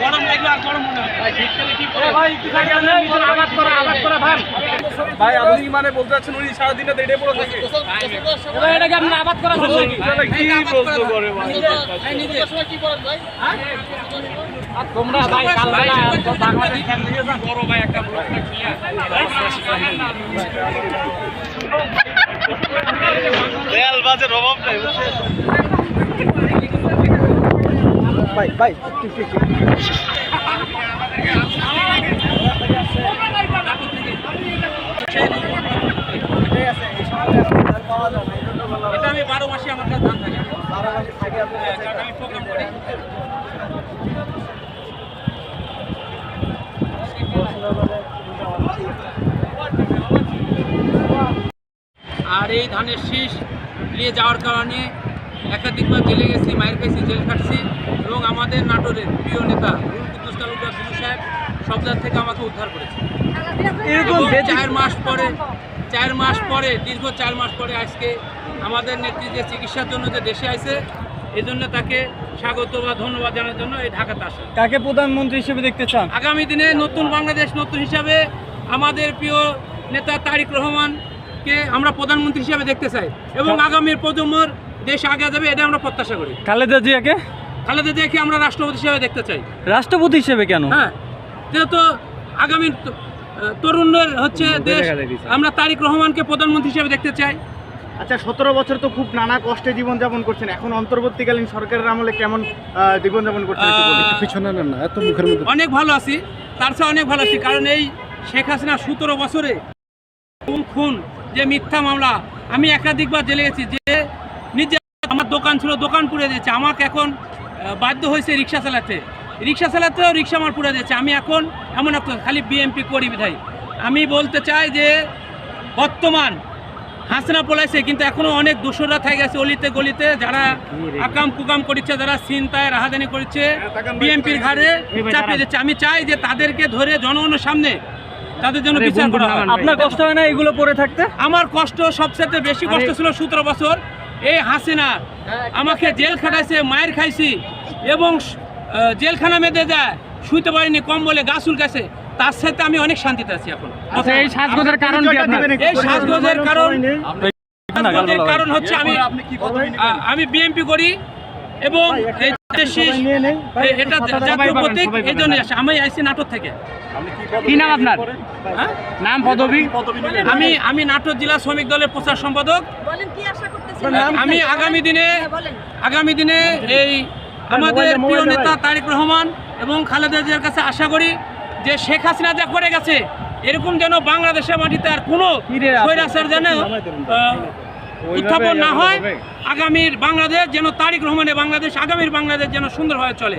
গরম আর গরম মনে হয় ভাই ভাই ভাই আপনি মানে বলতে চাচ্ছেন উনি সারাদিনে দেড়ে পড়ে থাকে? এটাকে আপনি আবাদ করা কি প্রশ্ন করে ভাই? তোমরা ভাই বাংলাদেশ খেল দিয়ে বড় ভাই একটা ব্লক অভাব নাই ভাই ভাই এটা আমি বারো মাসে আমার কাছে ধান থাকে। কারণ আমি প্রোগ্রাম করি। আর এই ধানের শীষ নিয়ে যাওয়ার কারণে একাধিকবার জেলে গেছি মায়ের কাছে জেল খাটছি এবং আমাদের নাটোরের প্রিয় নেতা কুদ্দুস তালুকদার দুলু সাহেব সবজার থেকে আমাকে উদ্ধার করেছে। এরকম চার মাস পরে চার মাস পরে দীর্ঘ চার মাস পরে আজকে আমাদের নেত্রী যে চিকিৎসার জন্য যে দেশে আছে এই জন্য তাকে স্বাগত বা ধন্যবাদ জানার জন্য এই ঢাকাতে আসা। তাকে প্রধানমন্ত্রী হিসেবে দেখতে চান? আগামী দিনে নতুন বাংলাদেশ নতুন হিসাবে আমাদের প্রিয় নেতা তারিক রহমানকে আমরা প্রধানমন্ত্রী হিসাবে দেখতে চাই। এবং আগামীর প্রজন্মর দেশ আগে যাবে এটা আমরা প্রত্যাশা করি। খালেদা জিয়াকে? খালেদা জিয়াকে আমরা রাষ্ট্রপতি হিসাবে দেখতে চাই। রাষ্ট্রপতি হিসেবে কেন? হ্যাঁ যেহেতু আগামী ত- আহ, তরুণদের হচ্ছে দেশ আমরা তারিক রহমানকে প্রধানমন্ত্রী হিসেবে দেখতে চাই। আচ্ছা সতেরো বছর তো খুব নানা কষ্টে জীবনযাপন করছেন। এখন অন্তর্বর্তীকালীন সরকারের আমলে কেমন জীবনযাপন করছেন পিছনে না এত মুখের মধ্যে। অনেক ভালো আছি তার চেয়ে অনেক ভালো আছি কারণ এই শেখ হাসিনা সতেরো বছরে খুন খুন যে মিথ্যা মামলা আমি একাধিকবার জেলে গেছি যে নিজে আমার দোকান ছিল দোকান পুড়ে দিয়েছে। আমাকে এখন বাধ্য হয়েছে রিক্সা চালাতে। রিক্সা চালাতেও রিক্সা আমার পুড়ে দিয়েছে। আমি এখন এমন একটা খালি বিএমপি করি বিধাই আমি বলতে চাই যে বর্তমান হাসনা পলাইছে কিন্তু এখনও অনেক দোষরা থেকে গেছে অলিতে গলিতে। যারা আকাম কুকাম করেছে যারা চিন্তায় রাহাজানি করেছে বিএনপির ঘাড়ে চাপিয়ে দিচ্ছে। আমি চাই যে তাদেরকে ধরে জনগণের সামনে তাদের জন্য বিচার করা হয় আপনার কষ্ট হয় না এগুলো পরে থাকতে? আমার কষ্ট সবচেয়ে বেশি কষ্ট ছিল সতেরো বছর। এই হাসিনা আমাকে জেল খাটাইছে মায়ের খাইছি এবং জেলখানা মেঁধে যায় শুইতে পারিনি কম বলে গাছুল গেছে তার সাথে আমি অনেক শান্তিতে আছি এখন। আচ্ছা এই সাজগোজের কারণ এই সাজগোজের কারণ কারণ হচ্ছে আমি আমি বিএমপি করি এবং এই এটা জাতীয় প্রতীক এই জন্য আসে। আমি আইসি নাটোর থেকে। কি নাম আপনার? হ্যাঁ? নাম পদবী? আমি আমি নাটোর জেলা শ্রমিক দলের প্রচার সম্পাদক। বলেন কি আশা করতেছেন? আমি আগামী দিনে হ্যাঁ, আগামী দিনে এই আমাদের প্রিয় নেতা তারেক রহমান এবং খালেদা জিয়ার কাছে আশা করি যে শেখ হাসিনা যা করে গেছে এরকম যেন বাংলাদেশের মাটিতে আর কোনো স্বৈরাচার যেন উত্থাপন না হয় আগামীর বাংলাদেশ যেন তারিক রহমানের বাংলাদেশ আগামীর বাংলাদেশ যেন সুন্দরভাবে চলে।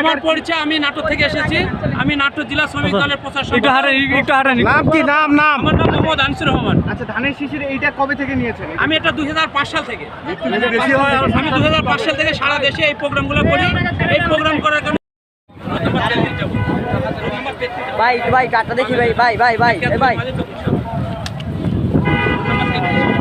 আমার পরিচয় আমি নাটোর থেকে এসেছি। আমি নাটোর জেলা শ্রমিক দলের প্রচার নাম কি নাম নাম আমার নাম মোহাম্মদ আনসুর রহমান। আচ্ছা ধানের শিশির এইটা কবে থেকে নিয়েছেন? আমি এটা দুই সাল থেকে। আমি দুই সাল থেকে সারা দেশে এই প্রোগ্রামগুলো করি। এই প্রোগ্রাম করার কারণে ভাই ভাই কাটটা দেখি ভাই ভাই ভাই ভাই ভাই ভাই। Thank you.